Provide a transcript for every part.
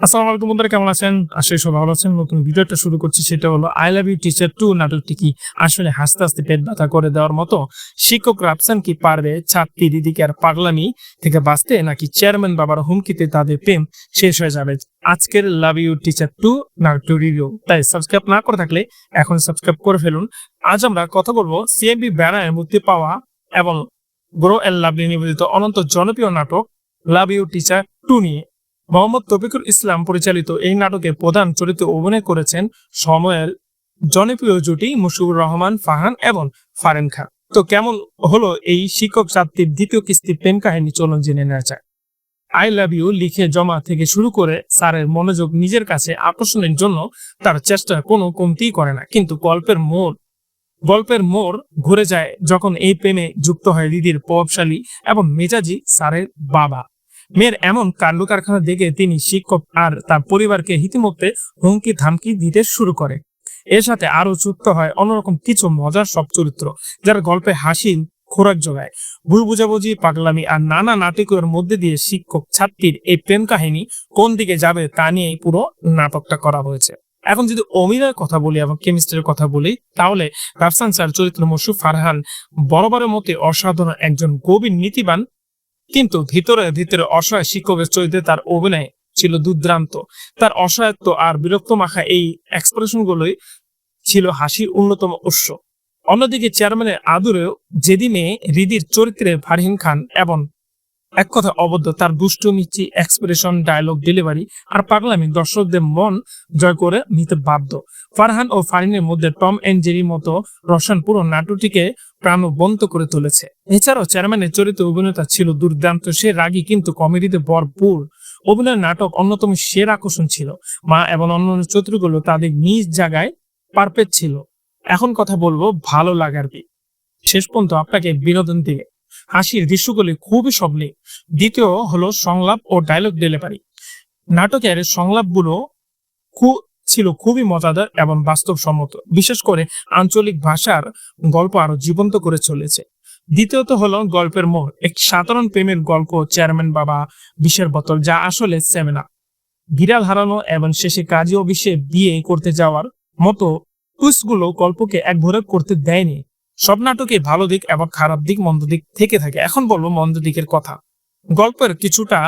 আসসালামু আলাইকুম বন্ধুরা, কেমন আছেন? আশা করি সবাই ভালো আছেন। নতুন ভিডিওটা শুরু করছি, সেটা হলো I love you teacher two নাটকটি কি আসলে হাসতে হাসতে পেট ব্যথা করে দেওয়ার মতো? শিক্ষক রাফসান কি পারবে? ছাত্রী, দিদিকে আর পাগলামি থেকে বাঁচতে নাকি চেয়ারম্যান বাবার হুমকিতে তাদের প্রেম শেষ হয়ে যাবে? আজকের লাভ ইউ টিচার টু নাটক রিভিউ তাই সাবস্ক্রাইব না করে থাকলে এখন সাবস্ক্রাইব করে ফেলুন। আজ আমরা কথা বলব সিএমবি ব্যানারে মুক্তি পাওয়া এবং গ্রো অ্যান্ড লাভলি নিবেদিত অনন্ত জনপ্রিয় নাটক লাভ ইউ টিচার টু নিয়ে। মোহাম্মদ তফিকুল ইসলাম পরিচালিত এই নাটকে প্রধান চরিত্রে অভিনয় করেছেন সময়ের জনপ্রিয় জুটি মুশিবুর রহমান ফাহান এবং ফারেন খান। তো কেমন হলো এই শিক্ষক ছাত্রীর দ্বিতীয় কিস্তি প্রেম কাহিনী? চলুন জেনে নেওয়া যায় আই লাভ ইউ লিখে জমা থেকে শুরু করে স্যারের মনোযোগ নিজের কাছে আকর্ষণের জন্য তার চেষ্টা কোনো কমতিই করে না। কিন্তু গল্পের মোড় গল্পের মোড় ঘুরে যায় যখন এই প্রেমে যুক্ত হয় দিদির প্রভাবশালী এবং মেজাজি স্যারের বাবা। মেয়ের এমন কাণ্ড কারখানা দেখে তিনি শিক্ষক আর তার পরিবারকে হিতিমধ্যে হুমকি ধামকি দিতে শুরু করে। এর সাথে আরও যুক্ত হয় অন্যরকম কিছু মজার সব চরিত্র, যারা গল্পে হাসি খোরাক যোগায় ভুল বুঝাবুঝি, পাগলামি আর নানা নাটকের মধ্যে দিয়ে শিক্ষক ছাত্রীর এই প্রেম কাহিনী কোন দিকে যাবে তা নিয়েই পুরো নাটকটা করা হয়েছে। এখন যদি অভিনয়ের কথা বলি এবং কেমিস্ট্রির কথা বলি, তাহলে রাফসান স্যার চরিত্র মসু ফারহান বরাবরের মতে অসাধারণ একজন গভীর নীতিবান কিন্তু ভিতরে ভিতরে অসহায় শিক্ষকের চরিত্রে তার অভিনয় ছিল দুর্দ্রান্ত তার অসহায়ত্ব আর বিরক্ত মাখা এই এক্সপ্রেশন গুলোই ছিল হাসির অন্যতম উৎস। অন্যদিকে চেয়ারম্যানের আদুরেও যেদিনে রিদির চরিত্রে ফারহিন খান এবং এক কথা অবদ্ধ, তার দুষ্টু মিচি এক্সপ্রেশন ডায়লগ ডেলিভারি আর পাগলামি দর্শকদের মন জয় করে নিতে বাধ্য। ফারহান ও ফারিনের মধ্যে টম এন্ড জেরির মতো রসান পুরো নাটকটিকে প্রাণবন্ত করে তুলেছে। এছাড়াও চেয়ারম্যানের চরিত্রে অভিনেতা ছিল দুর্দান্ত, সে রাগী কিন্তু কমেডিতে ভরপুর। অভিনয়ের নাটক অন্যতম সেরা আকর্ষণ ছিল। মা এবং অন্যান্য চরিত্রগুলো তাদের নিজ জায়গায় পারফেক্ট ছিল। এখন কথা বলব ভালো লাগার দিক। শেষ পর্যন্ত আপনাকে বিনোদন দিয়ে। হাসির দৃশ্যগুলি খুবই সবলি দ্বিতীয় হলো সংলাপ ও ডায়লগ ডেলিভারি নাটকের সংলাপগুলো খুব ছিল খুবই মজাদার এবং বাস্তবসম্মত। বিশেষ করে আঞ্চলিক ভাষার গল্প আরও জীবন্ত করে চলেছে। দ্বিতীয়ত হলো গল্পের মোড়। এক সাধারণ প্রেমের গল্প, চেয়ারম্যান বাবা বিষের বোতল, যা আসলে সেমেনা বিড়াল হারানো এবং শেষে কাজী অফিসে বিয়ে করতে যাওয়ার মতো টুইস্টগুলো গল্পকে এক ভরে করতে দেয়নি। সব নাটকে ভালো দিক এবং খারাপ দিক, মন্দ দিক থেকে থাকে। এখন বলব মন্দ দিকের কথা। গল্পের কিছুটা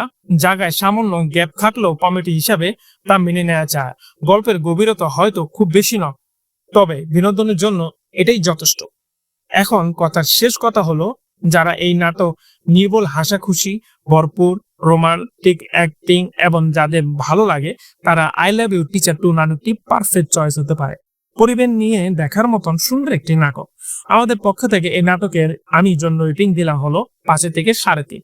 জায়গায় সামান্য গ্যাপ থাকলেও কমেডি হিসাবে তা মেনে নেওয়া যায়। গল্পের গভীরতা হয়তো খুব বেশি নয়, তবে বিনোদনের জন্য এটাই যথেষ্ট। এখন কথার শেষ কথা হলো, যারা এই নাটক নির্বল হাসা খুশি ভরপুর, রোমান্টিক, অ্যাক্টিং এবং যাদের ভালো লাগে, তারা I love you teacher two নাটকটি পারফেক্ট চয়েস হতে পারে। পরিবেশ নিয়ে দেখার মতন সুন্দর একটি নাটক। আমাদের পক্ষ থেকে এই নাটকের আমি জন্য রেটিং দিলাম হলো পাঁচে থেকে সাড়ে তিন।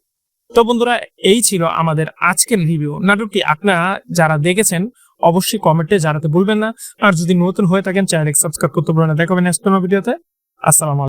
তো বন্ধুরা, এই ছিল আমাদের আজকের রিভিউ নাটকটি আপনারা যারা দেখেছেন, অবশ্যই কমেন্টে জানাতে ভুলবেন না। আর যদি নতুন হয়ে থাকেন চ্যানেল সাবস্ক্রাইব করতে ভুলবেন না। দেখাবেন ভিডিওতে আসসালামু